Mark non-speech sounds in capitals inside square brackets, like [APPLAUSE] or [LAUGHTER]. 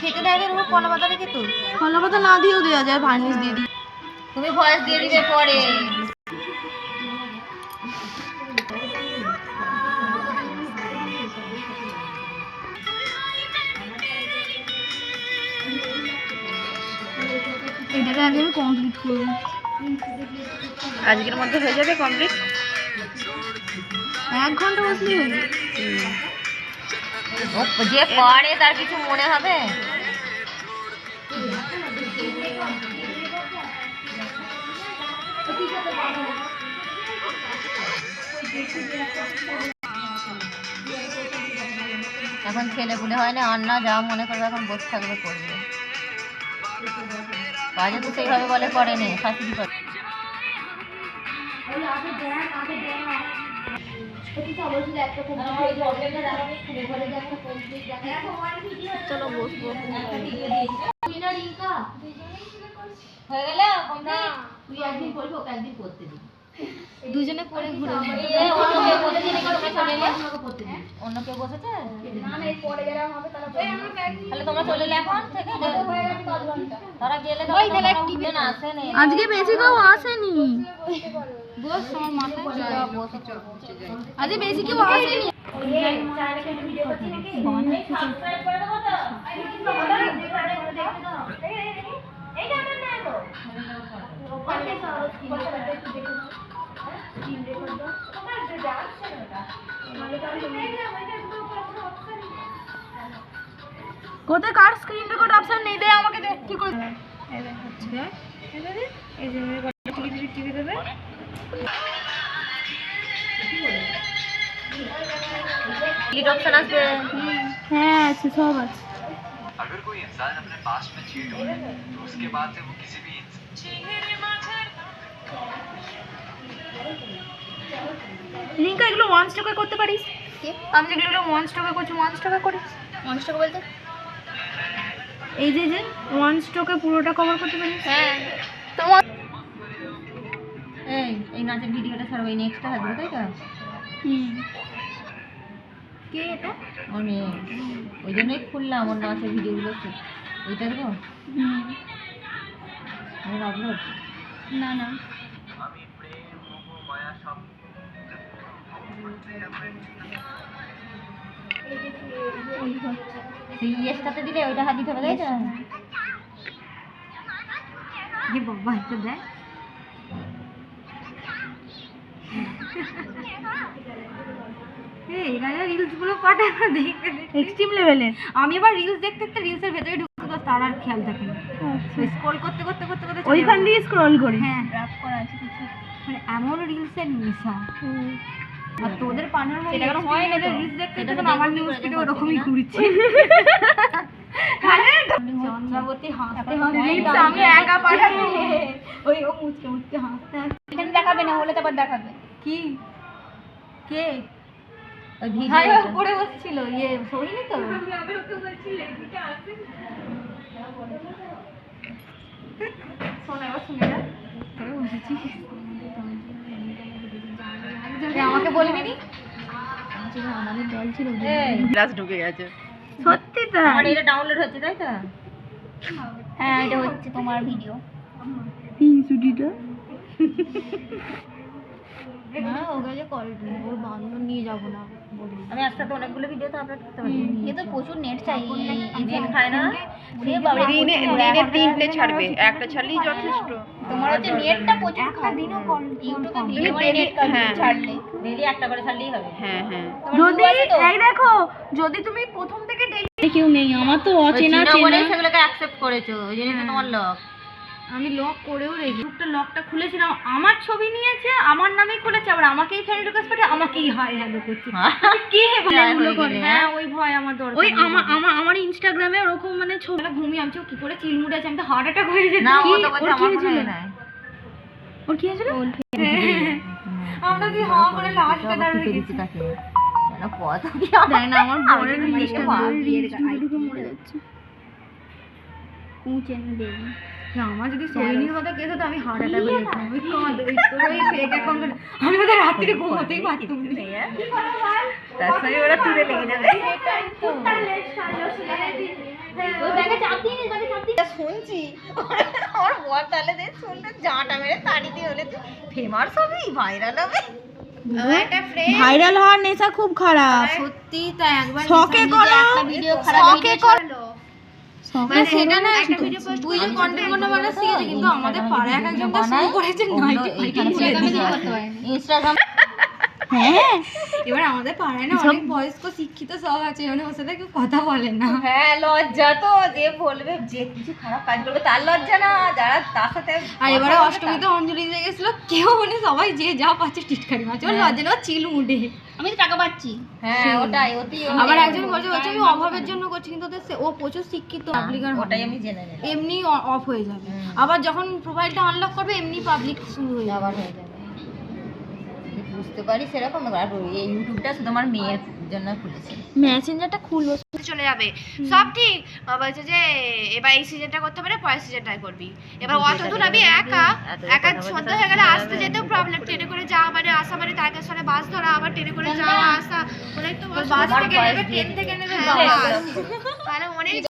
খেতে দেয় না তুমি কলা পাতা রেখে তো। কলা পাতা না দিয়েও দেওয়া যায় ভার্নিশ দিয়ে দিই। তুমি ভয়েস দিয়ে দিবে পরে। এটাকে আগে আমি কমপ্লিট করব। আজকের মধ্যে হয়ে যাবে কমপ্লিট এক ঘণ্টা বসলেই হবে ও যে করে তার কিছু মনে হবে? এখন ছেলে বলে হয় না আন্না যা মনে করবে এখন বসে থাকবে, করবে। কাজে তো সেইভাবে বলে করে। নে শাশুড়ি করে চলো বসবো। হয়ে দুজনে পরে ঘুরে অন্য কেউ বসেছে নাকি তোমরা চলে এলে? অন্য কেউ বসেছে? তাহলে তোমরা চলে এখন থেকে? তারা গেলে আসেনি। আজকে বেশি কেউ আসেনি। বস আমার মাথায় বসে আজকে বেশি কেউ আসেনি কোথায় কার স্ক্রিন রেকর্ড অপশন নেই দে আমাকে দে কি করে লিড অপশন আসবে হ্যাঁ আছে সব আছে अगर कोई इंसान अपने पास्ट में चीट हो तो उसके बाद से वो किसी भी इंसान রিঙ্কা এগুলো ওয়ান স্টকে করতে পারিস আমি যেগুলো ওয়ান স্টকে করছি ওয়ান স্টকে করিস ওয়ান স্টক বলতে এই যে যে ওয়ান স্টকে পুরোটা কভার করতে পারিস হ্যাঁ নাচের ভিডিওটা ছাড়বো এই নেক্সটটা থাকবে তাই তো হুম কে এটা আমার ওই জন্যই খুললাম ওর নাচের ভিডিওগুলো ওইটা দেবো হুম আপলোড না না দিলে ওইটা হাত দিতে হবে তাই তো বাবা এটা দেখ এই রাজা রিলস পাঠায় না দেখতে এক্সট্রিম লেভেলে আমি আবার রিলস দেখতে দেখতে রিলসের ভেতরে ঢুকতে তো তার আর খেয়াল থাকে না। স্ক্রল করতে করতে করতে করতে ওইখান দিয়ে স্ক্রল করি। হ্যাঁ ড্রাফ করা আছে কিছু। মানে এমন রিলসের নেশা। আর তোদের পানার মধ্যে হয় না রিলস দেখতে দেখতে আমার দেখবি নিউজ ফিডে ওরকমই ঘুরছে। [LAUGHS] চন্দ্রাবতী হাসতে হাসতে আমি একা পাঠাবো। [LAUGHS] ওই ও মুচকে মুচকে হাসতে হাসতে। দেখাবে না হলে তারপর দেখাবে। কি? কে? হাই করে বসছিল। ইয়ে সোহিনী তো? আমাকে বলবি নি? আমাদের দল ছিল এই। গ্লাস ঢুকে গেছে। সত্যি তাই এটা ডাউনলোড হচ্ছে তাই তো? হ্যাঁ এটা হচ্ছে তোমার ভিডিও এই ছুটিটা? না? ওকে যে কল ওর বান্ধব নিয়ে যাব না বলি আমি একসাথে অনেকগুলো ভিডিও তো আপলোড করতে পারি এ তো প্রচুর নেট চাই। নেট খায় না দিনে দিনে তিনটে ছাড়বে একটা ছাড়লেই যথেষ্ট। তোমার হচ্ছে নেটটা প্রচুর একটা দিনও ইউটিউবে ভিডিও নেট হ্যাঁ। ছাড়লে একটা করে ছাড়লেই হবে। হ্যাঁ হ্যাঁ। যদি এই দেখো যদি তুমি প্রথম থেকে ডেইলি কেউ নেই আমার তো অচেনা চিনা চেনা সেগুলোকে অ্যাকসেপ্ট করেছ ওই জন্য তোমার লক আমি লক করেও রেখে গ্রুপটা লকটা খুলেছিলাম। আমার ছবি নিয়েছে আমার নামেই খুলেছে আবার আমাকেই ফ্রেন্ড রিকোয়েস্ট পাঠিয়ে আমাকেই হাই হ্যালো করছে। কে হ্যাঁ, এগুলো করে? হ্যাঁ ওই ভয় আমার দরকার ওই আমার আমার আমার ইনস্টাগ্রামে ওরকম মানে ছবি ঘুমিয়ে আমি কি করে চিলমুড়ে আছে? আমি তো হার্ট অ্যাটাক হয়ে যেত না ও তো বলছে ওর কি আমার মনে নাই। ওর কি হয়েছিল? আমরা কি হা করে লাস্টে দাঁড়িয়ে গেছি? তাকে? কত কি জানি না আমার ভাবি রিলস ঢুকে মরে যাচ্ছে কুচেন দেবি। আমার যদি সোহিনীর কথা কেস হতো আমি হার্ট অ্যাটাক হয়ে যেতাম। ওই কাঁদ ওই তোর ফেক অ্যাকাউন্ট আমি ওদের রাত্রিরে ঘুমোতেই পারতাম তার সঙ্গে ওরা তুলে লেগে যাবে। শুনছি আমার বর তাহলে শুনলে জাঁটা মেরে তাড়ি দিয়ে হলে তুই ফেমাস হবি ভাইরাল হবে। ভাইরাল হওয়ার নেশা খুব খারাপ। সত্যি তাই একবার শখে করো। শখে করো মানে সেটা না তুই যে কন্টেন্ট কোনো মানুষ শিখেছে কিন্তু আমাদের পাড়ায় এক একজন তো শুরু করেছে নাইটি ইনস্টাগ্রাম হ্যাঁ। এবার আমাদের পাড়ায় না অনেক বয়স্ক শিক্ষিত সব আছে মানে ওর সাথে কেউ কথা বলে না। হ্যাঁ লজ্জা তো যে বলবে যে কিছু খারাপ কাজ করবে তার লজ্জা না যারা তার সাথে আর এবারে অষ্টমীতে অঞ্জলি দিতে গেছিল কেউ মানে সবাই যে যা পাচ্ছে টিটকারি মারছে। ওর লজ্জা না চিল মুডে। আমি টাকা পাচ্ছি। হ্যাঁ ওটাই ওতেই আবার একজন বলছে বলছে আমি অভাবের জন্য করছি কিন্তু ওদের ও প্রচুর শিক্ষিত পাবলিকার ওটাই আমি জেনে নিলাম। এমনি অফ হয়ে যাবে। আবার যখন প্রোফাইলটা আনলক করবে এমনি পাবলিক শুরু হয়ে যাবে। আবার হয়ে যাবে। বুঝতে পারি সেরকম। আর এই ইউটিউবটা শুধু আমার মেয়ের জন্য খুলেছি। মেসেঞ্জারটা খুলবো। চলে যাবে। সব ঠিক। বলছে যে এবার এই সিজনটা করতে পারে পরের সিজনটাই করবি। এবার অত দূর আমি একা একা সন্ধ্যা হয়ে গেলে আসতে যেতেও প্রবলেম ট্রেনে করে যাওয়া মানে আসা মানে তারকেশ্বরে বাস ধরা আবার ট্রেনে করে যাওয়া আসা। মানে তো বাস থেকে নেবে ট্রেন থেকে নেবে হ্যাঁ। তাহলে অনেক